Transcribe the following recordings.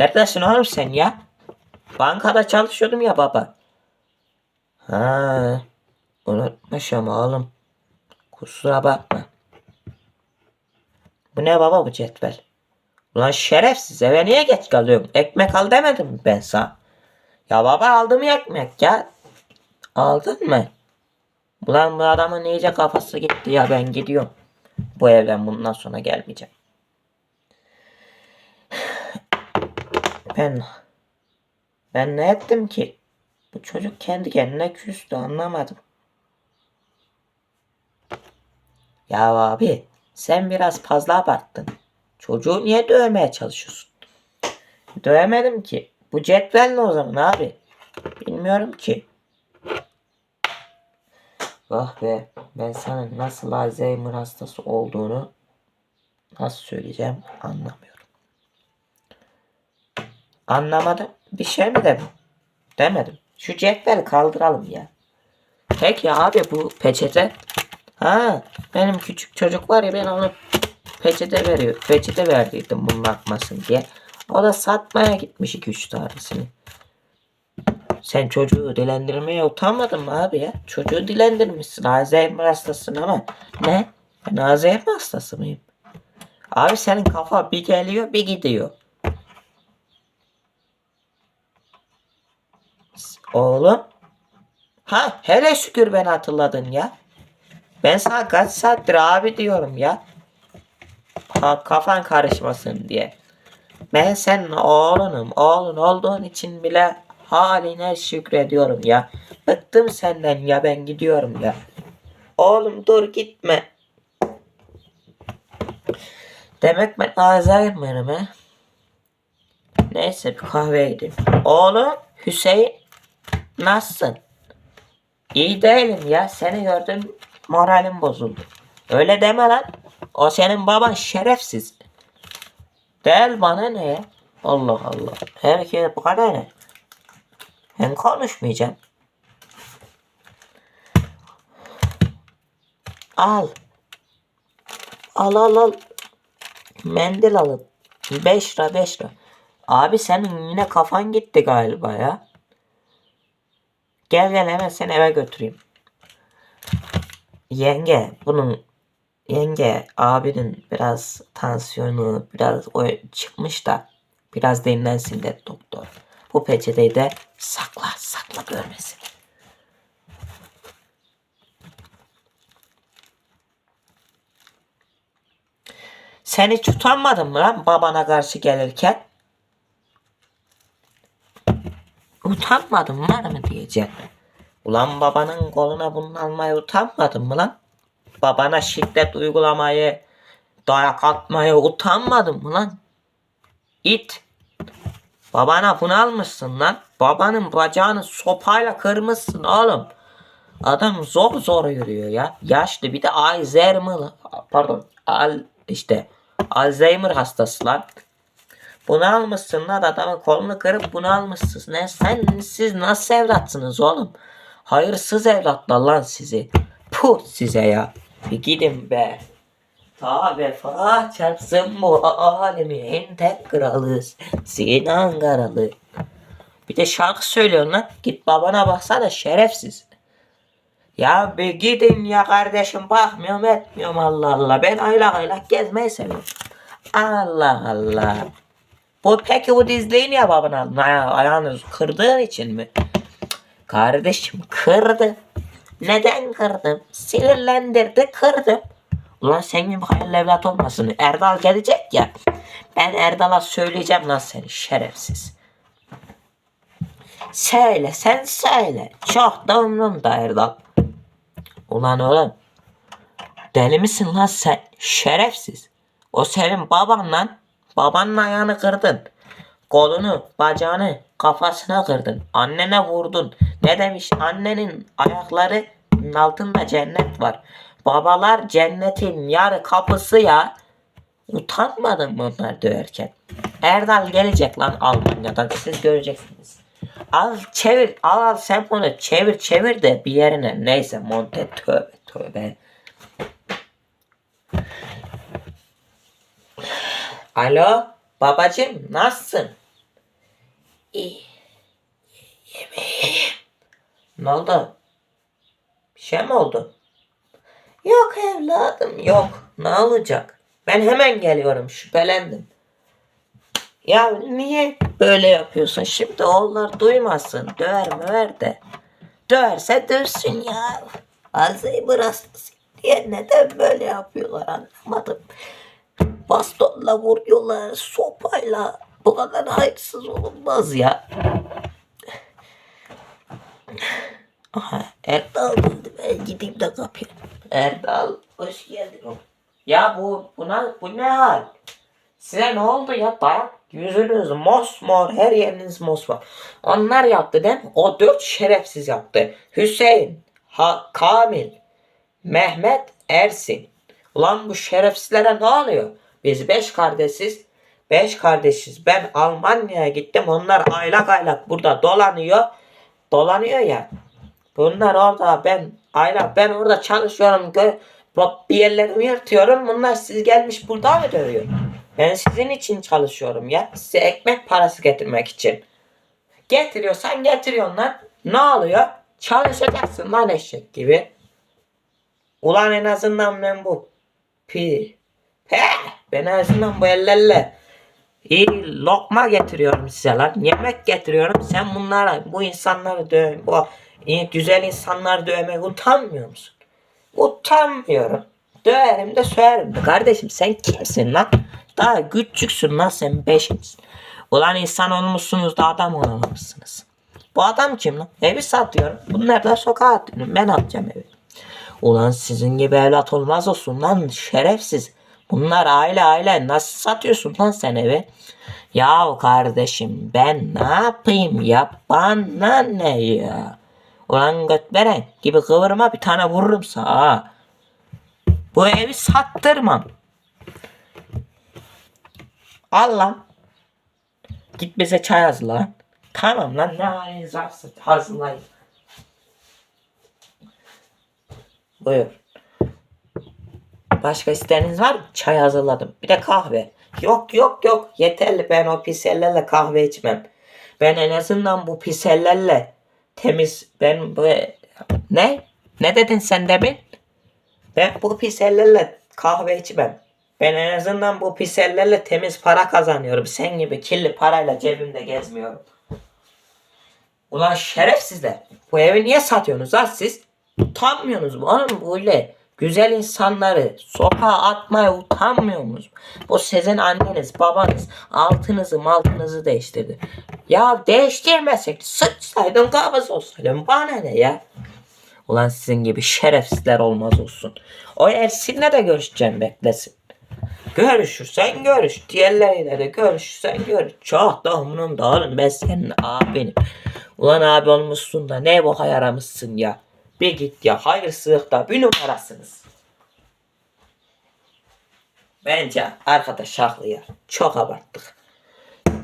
Neredesin oğlum sen ya? Bankada çalışıyordum ya baba. Ha, unutmuşum oğlum. Kusura bakma. Bu ne baba bu cetvel? Ulan şerefsiz eve niye geç kalıyorsun? Ekmek al demedim mi ben sana? Ya baba aldım ya ekmek ya. Aldın mı? Ulan bu adamın iyice kafası gitti ya ben gidiyorum. Bu evden bundan sonra gelmeyeceğim. Ben ben ne ettim ki? Bu çocuk kendi kendine küstü anlamadım. Ya abi sen biraz fazla abarttın. Çocuğu niye dövmeye çalışıyorsun? Dövemedim ki. Bu cetvel ne o zaman abi? Bilmiyorum ki. Vah be ben sana nasıl Alzheimer hastası olduğunu nasıl söyleyeceğim anlamıyorum. Anlamadım. Bir şey mi dedim? Demedim. Şu cetveli kaldıralım ya. Peki abi bu peçete. Ha benim küçük çocuk var ya ben onu peçete veriyor. Peçete verdiydim bunun akmasın diye. O da satmaya gitmiş 2-3 tanesini. Sen çocuğu dilendirmeye utanmadın mı abi ya? Çocuğu dilendirmişsin. Alzheimer hastasın ama. Ne? Ben Alzheimer hastası mıyım? Abi senin kafa bir geliyor bir gidiyor. Oğlum. Ha hele şükür beni hatırladın ya. Ben sana kaç saattir abi diyorum ya. Ha, kafan karışmasın diye. Ben senin oğlunum. Oğlun olduğun için bile haline şükrediyorum ya. Bıktım senden ya ben gidiyorum ya. Oğlum dur gitme. Demek ben Alzheimer'ım he. Neyse bir kahveye gideyim. Oğlum Hüseyin nasılsın? İyi değilim ya. Seni gördüm moralim bozuldu. Öyle deme lan. O senin baban şerefsiz. Değil bana ne ya? Allah Allah. Herkese bu kadar ne? Ben konuşmayacağım. Al. Al al al. Mendil alın. 5 lira 5 lira. Abi senin yine kafan gitti galiba ya. Gel gel hemen seni eve götüreyim. Yenge bunun yenge abinin biraz tansiyonu biraz o çıkmış da biraz dinlensin dedi doktor. Bu peçeteyi de sakla sakla görmesin. Sen hiç utanmadın mı lan babana karşı gelirken? Utanmadın var mı diyeceksin. Ulan babanın koluna bunu almaya utanmadın mı lan? Babana şiddet uygulamayı, dayak atmaya utanmadın mı lan? İt. Babana bunu almışsın lan. Babanın bacağını sopayla kırmışsın oğlum. Adam zor zor yürüyor ya. Yaşlı bir de Alzheimer pardon al işte Alzheimer hastası lan. Bunu almışsın lan adamın kolunu kırıp bunu almışsınız. Ne sen siz nasıl evlatsınız oğlum? Hayırsız evlatlar lan sizi. Puh size ya. Bir gidin be. Ta vefa çarpsın bu alemin tek kralı Sin Ankaralı. Bir de şarkı söylüyorsun lan. Git babana baksana şerefsiz. Ya bir gidin ya kardeşim bakmıyorum etmiyorum Allah Allah. Ben aylak aylak gezmeyi seviyorum. Allah Allah. Bu peki bu dizliği niye babana? Aya- Ayağını kırdığın için mi? Kardeşim kırdı. Neden kırdım? Sinirlendirdi kırdım. Ulan sen gibi hayırlı evlat olmasın. Erdal gelecek ya. Ben Erdal'a söyleyeceğim lan seni şerefsiz. Söyle sen söyle. Çok da umrumda Erdal. Ulan oğlum. Deli misin lan sen? Şerefsiz. O senin baban lan. Babanın ayağını kırdın. Kolunu, bacağını, kafasına kırdın. Annene vurdun. Ne demiş? Annenin ayakları altında cennet var. Babalar cennetin yarı kapısı ya. Utanmadın mı onlar döverken? Erdal gelecek lan Almanya'dan. Siz göreceksiniz. Al çevir. Al al sen bunu çevir çevir de bir yerine. Neyse monte tövbe tövbe. Alo babacım nasılsın? İyi. Yemeğim. Ne oldu? Bir şey mi oldu? Yok evladım yok. Ne olacak? Ben hemen geliyorum şüphelendim. Ya niye böyle yapıyorsun? Şimdi oğullar duymasın. Döver möver de. Döverse dövsün ya. Alzheimer hastası diye neden böyle yapıyorlar anlamadım. Bastonla vuruyorlar, sopayla. Bu kadar hayırsız olunmaz ya. Aha, Erdal geldi. Ben gideyim de kapıya. Erdal, hoş geldin oğlum. Ya bu, buna, bu ne hal? Size ne oldu ya? Dayak yüzünüz mosmor, her yeriniz mosmor. Onlar yaptı değil mi? O dört şerefsiz yaptı. Hüseyin, ha, Kamil, Mehmet, Ersin. Ulan bu şerefsizlere ne oluyor? Biz beş kardeşiz. Beş kardeşiz. Ben Almanya'ya gittim. Onlar aylak aylak burada dolanıyor. Dolanıyor ya. Bunlar orada ben aylak ben orada çalışıyorum. Bir yerlerimi yırtıyorum. Bunlar siz gelmiş burada mı dövüyor? Ben sizin için çalışıyorum ya. Size ekmek parası getirmek için. Getiriyorsan getiriyorsun lan. Ne oluyor? Çalışacaksın lan eşek gibi. Ulan en azından ben bu pi ben en azından bu ellerle iyi lokma getiriyorum size lan. Yemek getiriyorum. Sen bunlara bu insanları döv bu güzel insanları dövmek utanmıyor musun? Utanmıyorum. Döverim de söverim de. Kardeşim sen kimsin lan? Daha küçüksün lan sen beşinsin. Ulan insan olmuşsunuz da adam olamamışsınız. Bu adam kim lan? Evi satıyorum. Bunlar da sokağa atıyorum. Ben alacağım evi. Ulan sizin gibi evlat olmaz olsun lan şerefsiz. Bunlar aile aile nasıl satıyorsun lan sen evi? Ya kardeşim ben ne yapayım ya bana ne ya? Ulan götveren gibi kıvırma bir tane vururum sana. ha. Bu evi sattırmam. Al lan. Git bize çay hazırla. Tamam lan ne haliniz varsa hazırlayın. Buyur. Başka isteğiniz var mı? Çay hazırladım. Bir de kahve. Yok yok yok. Yeterli ben o pis ellerle kahve içmem. Ben en azından bu pis ellerle temiz ben bu ne? Ne dedin sen demin? Ben bu pis ellerle kahve içmem. Ben en azından bu pis ellerle temiz para kazanıyorum. Sen gibi kirli parayla cebimde gezmiyorum. Ulan şerefsizler. Bu evi niye satıyorsunuz lan siz? Utanmıyorsunuz mu? Oğlum böyle güzel insanları sokağa atmaya utanmıyor musunuz? Bu sizin anneniz, babanız altınızı maltınızı değiştirdi. Ya değiştirmesek sıçsaydın kabız olsaydın bana ne ya? Ulan sizin gibi şerefsizler olmaz olsun. O Ersin'le de görüşeceğim beklesin. Görüşürsen görüş. Diğerleriyle de görüşürsen görüş. Çok da umurumda oğlum ben senin abinim. Ulan abi olmuşsun da ne boka yaramışsın ya. Bir git ya hayırsızlıkta bir numarasınız. Bence arkadaş haklı ya. Çok abarttık.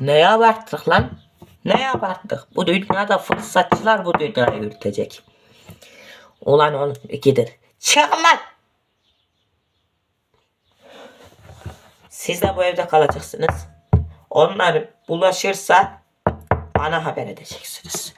Ne abarttık lan? Ne abarttık? Bu dünyada fırsatçılar bu dünyayı yürütecek. Ulan oğlum ikidir. Çık lan! Siz de bu evde kalacaksınız. Onlar bulaşırsa bana haber edeceksiniz.